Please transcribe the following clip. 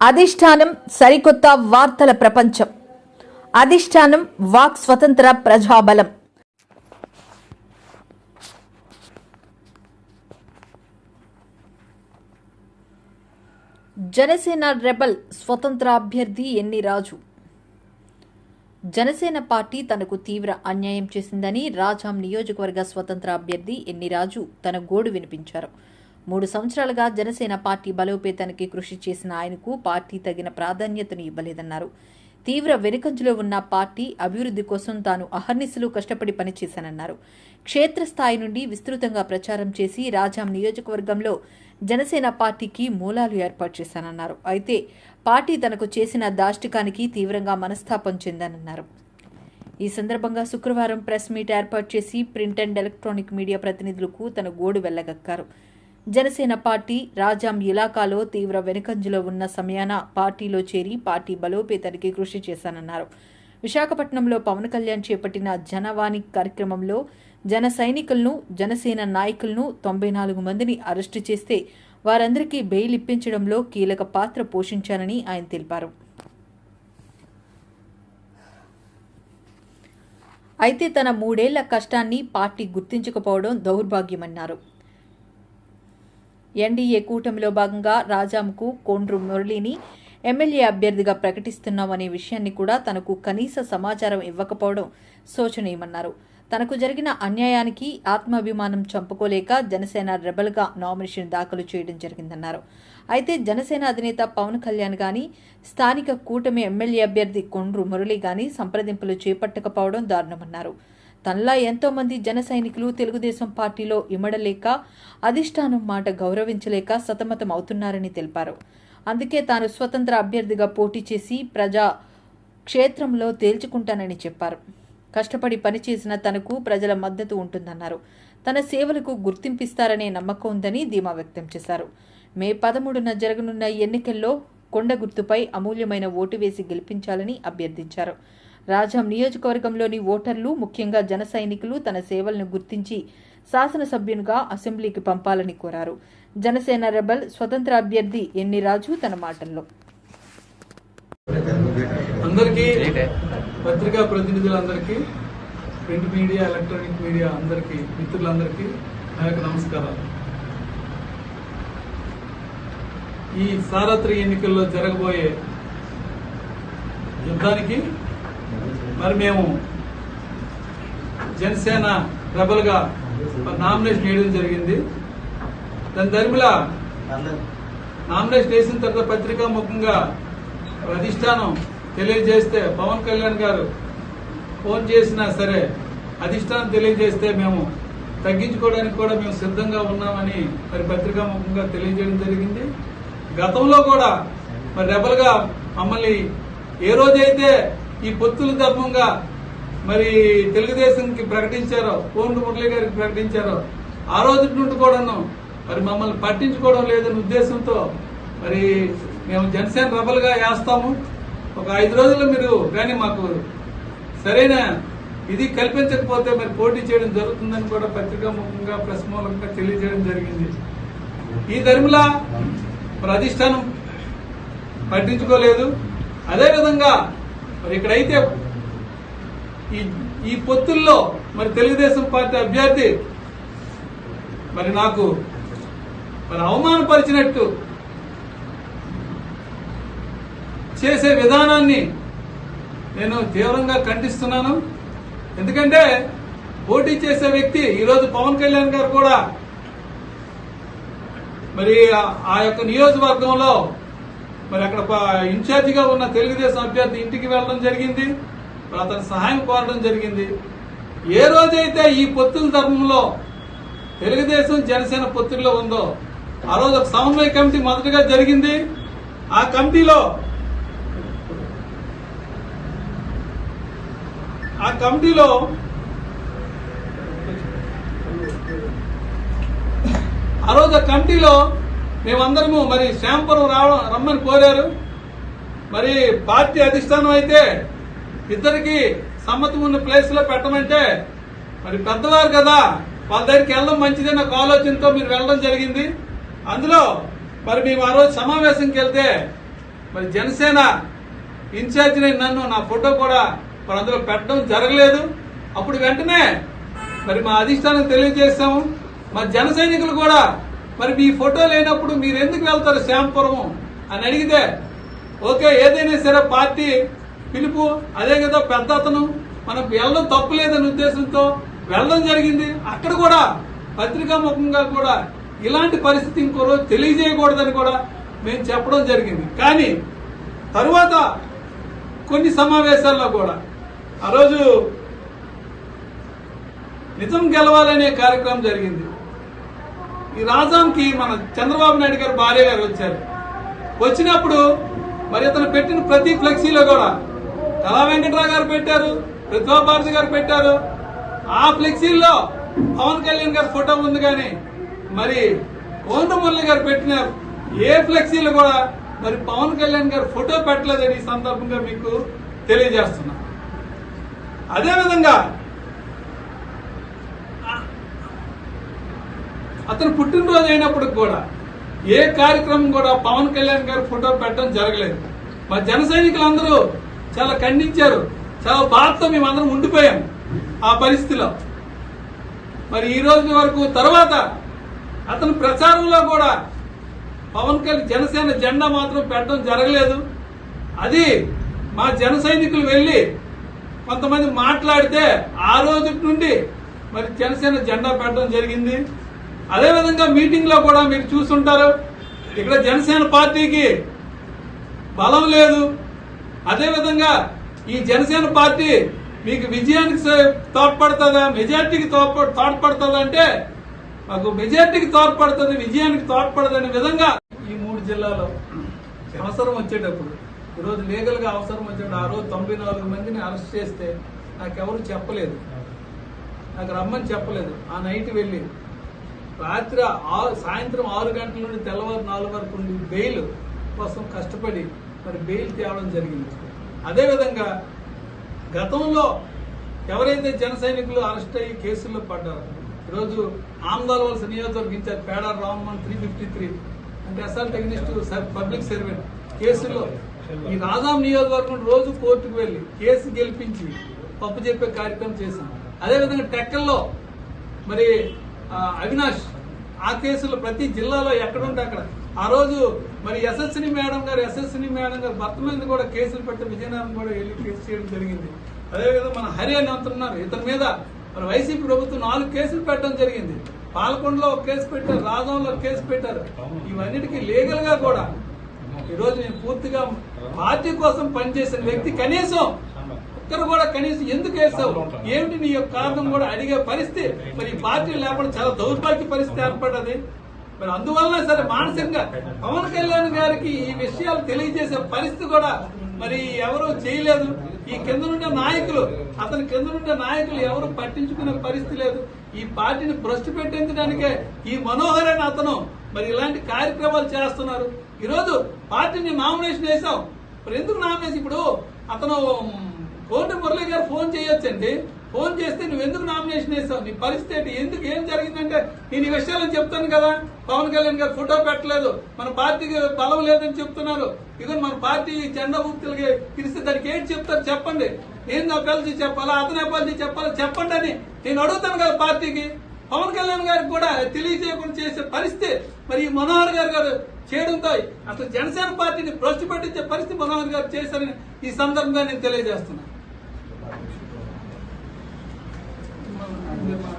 అధిష్టానం సరికొత్త వార్తల ప్రపంచం. అధిష్టానం వాక్ స్వతంత్ర ప్రజాబలం. జనసేన రెబల్ స్వతంత్ర అభ్యర్థి ఎన్ని రాజు? జనసేన పార్టీ తనకు తీవ్ర అన్యాయం చేసిందని రాజాం నియోజకవర్గ స్వతంత్ర అభ్యర్థి ఎన్ని రాజు తన గోడు వినిపించారు. మూడు సంవత్సరాలుగా జనసేన పార్టీ బలోపేతానికి కృషి చేసిన ఆయనకు పార్టీ తగిన ప్రాధాన్యతను ఇవ్వలేదన్నారు. తీవ్ర వెనుకంజలో ఉన్న పార్టీ అభివృద్ధి కోసం తాను అహర్నిశలు కష్టపడి పనిచేశానన్నారు. క్షేత్రస్థాయి నుండి విస్తృతంగా ప్రచారం చేసి రాజాం నియోజకవర్గంలో జనసేన పార్టీకి మూలాలు ఏర్పాటు చేశానన్నారు. అయితే పార్టీ తనకు చేసిన దాష్టికానికి తీవ్రంగా మనస్తాపం చెందానన్నారు. ఈ సందర్భంగా శుక్రవారం ప్రెస్ మీట్ ఏర్పాటు చేసి ప్రింట్ అండ్ ఎలక్ట్రానిక్ మీడియా ప్రతినిధులకు తన గోడు వెళ్ళగక్కారు జనసేన పార్టీ రాజాం ఇలాకాలో తీవ్ర వెనుకంజలో ఉన్న సమయాన పార్టీలో చేరి పార్టీ బలోపేతానికి కృషి చేశానన్నారు. విశాఖపట్నంలో పవన్ కళ్యాణ్ చేపట్టిన జనవాణి కార్యక్రమంలో జన సైనికులను జనసేన నాయకులను తొంభై నాలుగు మందిని అరెస్టు చేస్తే వారందరికీ బెయిల్ ఇప్పించడంలో కీలక పాత్ర పోషించానని ఆయన తెలిపారు. అయితే తన మూడేళ్ళ కష్టాన్ని పార్టీ గుర్తించకపోవడం దౌర్భాగ్యమన్నారు. ఎన్డీఏ కూటమిలో భాగంగా రాజాంకు కోండ్రు మురళిని ఎమ్మెల్యే అభ్యర్థిగా ప్రకటిస్తున్నామనే విషయాన్ని కూడా తనకు కనీస సమాచారం ఇవ్వకపోవడం శోచనీయమన్నారు. తనకు జరిగిన అన్యాయానికి ఆత్మాభిమానం చంపుకోలేక జనసేన రెబల్గా నామినేషన్ దాఖలు చేయడం జరిగిందన్నారు. అయితే జనసేన అధినేత పవన్ కళ్యాణ్ గాని స్థానిక కూటమి ఎమ్మెల్యే అభ్యర్థి కొండ్రు మురళి గాని సంప్రదింపులు చేపట్టకపోవడం దారుణమన్నారు. తనలా ఎంతోమంది జన సైనికులు తెలుగుదేశం పార్టీలో ఇమడలేక అధిష్టానం మాట గౌరవించలేక సతమతం అవుతున్నారని తెలిపారు. అందుకే తాను స్వతంత్ర అభ్యర్థిగా పోటీ చేసి ప్రజా క్షేత్రంలో తేల్చుకుంటానని చెప్పారు. కష్టపడి పనిచేసిన తనకు ప్రజల మద్దతు ఉంటుందన్నారు. తన సేవలకు గుర్తింపిస్తారనే నమ్మకం ఉందని ధీమా వ్యక్తం చేశారు. మే పదమూడున జరగనున్న ఎన్నికల్లో కొండ గుర్తుపై అమూల్యమైన ఓటు వేసి గెలిపించాలని అభ్యర్థించారు. రాజాం నియోజకవర్గంలోని ఓటర్లు ముఖ్యంగా జన సైనికులు తన సేవలను గుర్తించి శాసనసభ్యునిగా అసెంబ్లీకి పంపాలని కోరారు. జనసేన రెబల్ స్వతంత్ర అభ్యర్థి ఎన్ని రాజు తన మాటల్లో. అందరికీ పత్రికా ప్రతినిధులందరికీ ప్రింట్ మీడియా ఎలక్ట్రానిక్ మీడియా అందరికీ మిత్రులందరికీ నా యొక్క నమస్కారాలు. ఈ సార్వత్రిక ఎన్నికల్లో జరగబోయే యుద్ధానికి మరి మేము జనసేన రెబల్గా నామినేషన్ వేయడం జరిగింది. దాని దరిమిలా నామినేషన్ వేసిన తర్వాత పత్రికా ముఖంగా అధిష్టానం తెలియజేస్తే పవన్ కళ్యాణ్ గారు ఫోన్ చేసినా సరే అధిష్టానం తెలియజేస్తే మేము తగ్గించుకోవడానికి కూడా మేము సిద్ధంగా ఉన్నామని మరి పత్రికా ముఖంగా తెలియజేయడం జరిగింది. గతంలో కూడా మరి రెబల్గా మమ్మల్ని ఏ రోజైతే ఈ పొత్తుల ధర్మంగా మరి తెలుగుదేశంకి ప్రకటించారో కోండు మురళి గారికి ప్రకటించారో ఆ రోజు నుండి కూడాను మరి మమ్మల్ని పట్టించుకోవడం లేదనే ఉద్దేశంతో మరి మేము జనసేన రెబల్గా వేస్తాము. ఒక ఐదు రోజుల్లో మీరు కానీ మాకు సరైన ఇది కల్పించకపోతే మరి పోటీ చేయడం జరుగుతుందని కూడా పత్రికా ముఖంగా ప్రెస్ మూలంగా తెలియజేయడం జరిగింది. ఈ ధర్మలా మరి అధిష్టానం పట్టించుకోలేదు. అదేవిధంగా మరి ఇక్కడైతే ఈ ఈ పొత్తుల్లో మరి తెలుగుదేశం పార్టీ అభ్యర్థి మరి నాకు మరి అవమానపరిచినట్టు చేసే విధానాన్ని నేను తీవ్రంగా ఖండిస్తున్నాను. ఎందుకంటే పోటీ చేసే వ్యక్తి ఈరోజు పవన్ కళ్యాణ్ గారు కూడా మరి ఆ- ఆ యొక్క నియోజకవర్గంలో మరి అక్కడ ఇన్ఛార్జిగా ఉన్న తెలుగుదేశం అభ్యర్థి ఇంటికి వెళ్ళడం జరిగింది మరి అతని సహాయం కోరడం జరిగింది. ఏ రోజైతే ఈ పొత్తుల ధర్మంలో తెలుగుదేశం జనసేన పొత్తుల్లో ఉందో ఆ రోజు ఒక సమన్వయ కమిటీ మొదటగా జరిగింది. ఆ కమిటీలో ఆ కమిటీలో ఆ రోజు ఆ కమిటీలో మేమందరము మరి శ్యాంపురం రావడం రమ్మని కోరారు. మరి పార్టీ అధిష్టానం అయితే ఇద్దరికి సమ్మతం ఉన్న ప్లేస్లో పెట్టమంటే మరి పెద్దవారు కదా వాళ్ళ దగ్గరికి వెళ్ళడం మంచిదని ఒక ఆలోచనతో మీరు వెళ్ళడం జరిగింది. అందులో మరి మేము ఆ రోజు సమావేశంకి వెళ్తే మరి జనసేన ఇన్ఛార్జ్ నన్ను నా ఫోటో కూడా మరి అందులో పెట్టడం జరగలేదు. అప్పుడు వెంటనే మరి మా అధిష్టానం తెలియజేశాము. మా జన సైనికులు కూడా మరి మీ ఫోటో లేనప్పుడు మీరు ఎందుకు వెళ్తారు శ్యాంపురము? అని అడిగితే ఓకే ఏదైనా సరే పార్టీ పిలుపు అదే కదా పెద్ద అతను. మనకు వెళ్ళడం తప్పు ఉద్దేశంతో వెళ్ళడం జరిగింది. అక్కడ కూడా పత్రికాముఖంగా కూడా ఇలాంటి పరిస్థితి ఇంకో రోజు తెలియజేయకూడదని కూడా మేము చెప్పడం జరిగింది. కానీ తరువాత కొన్ని సమావేశాల్లో కూడా ఆ రోజు నిజం గెలవాలనే కార్యక్రమం జరిగింది. ఈ రాజాంకి మన చంద్రబాబు నాయుడు గారు భార్య గారు వచ్చారు. వచ్చినప్పుడు మరి అతను పెట్టిన ప్రతి ఫ్లెక్సీలో కూడా కళా వెంకట్రావు గారు పెట్టారు ప్రతిభా భారతి గారు పెట్టారు. ఆ ఫ్లెక్సీల్లో పవన్ కళ్యాణ్ గారి ఫోటో ఉంది కానీ మరి కోండ గారు పెట్టిన ఏ ఫ్లెక్సీలు కూడా మరి పవన్ కళ్యాణ్ గారు ఫోటో పెట్టలేదని ఈ సందర్భంగా మీకు తెలియజేస్తున్నా. అదేవిధంగా అతను పుట్టినరోజు అయినప్పుడు కూడా ఏ కార్యక్రమం కూడా పవన్ కళ్యాణ్ గారి ఫోటో పెట్టడం జరగలేదు. మా జన సైనికులందరూ చాలా ఖండించారు. చాలా బాధతో మేమందరం ఉండిపోయాం ఆ పరిస్థితిలో. మరి ఈ రోజు వరకు తర్వాత అతను ప్రచారంలో కూడా పవన్ కళ్యాణ్ జనసేన జెండా మాత్రం పెట్టడం జరగలేదు. అది మా జన సైనికులు వెళ్ళి కొంతమంది మాట్లాడితే ఆ రోజు నుండి మరి జనసేన జెండా పెట్టడం జరిగింది. అదేవిధంగా మీటింగ్లో కూడా మీరు చూస్తుంటారు ఇక్కడ జనసేన పార్టీకి బలం లేదు. అదేవిధంగా ఈ జనసేన పార్టీ మీకు విజయానికి తోడ్పడుతుందా మెజార్టీకి తోడ్పడుతుందా అంటే మాకు మెజార్టీకి తోడ్పడుతుంది విజయానికి తోడ్పడదనే విధంగా ఈ మూడు జిల్లాలో అవసరం వచ్చేటప్పుడు ఈరోజు లీగల్గా అవసరం వచ్చేటప్పుడు ఆ రోజు తొంభై నాలుగు మందిని అరెస్ట్ చేస్తే నాకెవరు చెప్పలేదు. నాకు రమ్మని చెప్పలేదు. ఆ నైట్ వెళ్ళి రాత్రి ఆరు సాయంత్రం ఆరు గంటల నుండి తెల్లవారు నాలుగు వరకు ఉండి బెయిల్ కోసం కష్టపడి మరి బెయిల్ తేవడం జరిగింది. అదేవిధంగా గతంలో ఎవరైతే జన సైనికులు అరెస్ట్ అయ్యి కేసుల్లో పడ్డారో ఈరోజు ఆమ్దాల్ వలస నియోజకవర్గం incharge Pedara Rammohan three fifty three అంటే అసలు టెక్నిస్ట్ పబ్లిక్ సర్వెంట్ కేసులో ఈ రాజాం నియోజకవర్గం రోజు కోర్టుకు వెళ్ళి కేసు గెలిపించి పప్పు చెప్పే కార్యక్రమం చేశాం. అదేవిధంగా టెక్కల్లో మరి అవినాష్ ఆ కేసులు ప్రతి జిల్లాలో ఎక్కడుంటే అక్కడ. ఆ రోజు మరి ఎస్ఎస్ని మేడం గారు ఎస్ఎస్ని మేడం గారు భర్త మీద కూడా కేసులు పెట్టి విజయనగరం కూడా వెళ్ళి కేసు చేయడం జరిగింది. అదేవిధంగా మన హరి అని అంటున్నారు ఇతని మీద మరి వైసీపీ ప్రభుత్వం నాలుగు కేసులు పెట్టడం జరిగింది. పాలకొండలో ఒక కేసు పెట్టారు రాజంలో కేసు పెట్టారు. ఇవన్నిటికీ లీగల్గా కూడా ఈరోజు నేను పూర్తిగా పార్టీ కోసం పనిచేసిన వ్యక్తి కనీసం ఒక్కరు కూడా కనీసం ఎందుకు వేసావు ఏమిటి నీ యొక్క కారణం కూడా అడిగే పరిస్థితి? మరి ఈ పార్టీ లేకుండా చాలా దౌర్భాగ్య పరిస్థితి ఏర్పడ్డది. మరి అందువలన సరే మానసికంగా పవన్ కళ్యాణ్ గారికి ఈ విషయాలు తెలియజేసే పరిస్థితి కూడా మరి ఎవరు చేయలేదు. ఈ కింద నుండే నాయకులు అతని కింద నుండే నాయకులు ఎవరు పట్టించుకునే పరిస్థితి లేదు. ఈ పార్టీని భ్రష్టు పెట్టించడానికే ఈ మనోహర్ అని అతను మరి ఇలాంటి కార్యక్రమాలు చేస్తున్నారు. ఈరోజు పార్టీని నామినేషన్ వేశాం. మరి ఎందుకు నామినేషన్? ఇప్పుడు అతను కోటి మురళి గారు ఫోన్ చేయొచ్చండి. ఫోన్ చేస్తే నువ్వు ఎందుకు నామినేషన్ వేసావు? నీ పరిస్థితి ఏంటి? ఎందుకు ఏం జరిగిందంటే నేను ఈ విషయాలను చెప్తాను కదా. పవన్ కళ్యాణ్ గారు ఫోటో పెట్టలేదు. మన పార్టీకి బలం లేదని చెప్తున్నారు. ఇదో మన పార్టీ జెండా ఊపుతులకి పిలిస్తే దానికి ఏంటి చెప్తారు చెప్పండి. నేను నా చెప్పాలా? అతని పిలిచి చెప్పాలా? చెప్పండి అని నేను అడుగుతాను కదా పార్టీకి. పవన్ కళ్యాణ్ గారికి కూడా తెలియజేయకుండా చేసే పరిస్థితి మరి ఈ మనోహర్ గారు గారు చేయడంతో అసలు జనసేన పార్టీని భ్రష్టు పట్టించే పరిస్థితి మనోహర్ గారు చేశారని ఈ సందర్భంగా నేను తెలియజేస్తున్నాను. Thank you.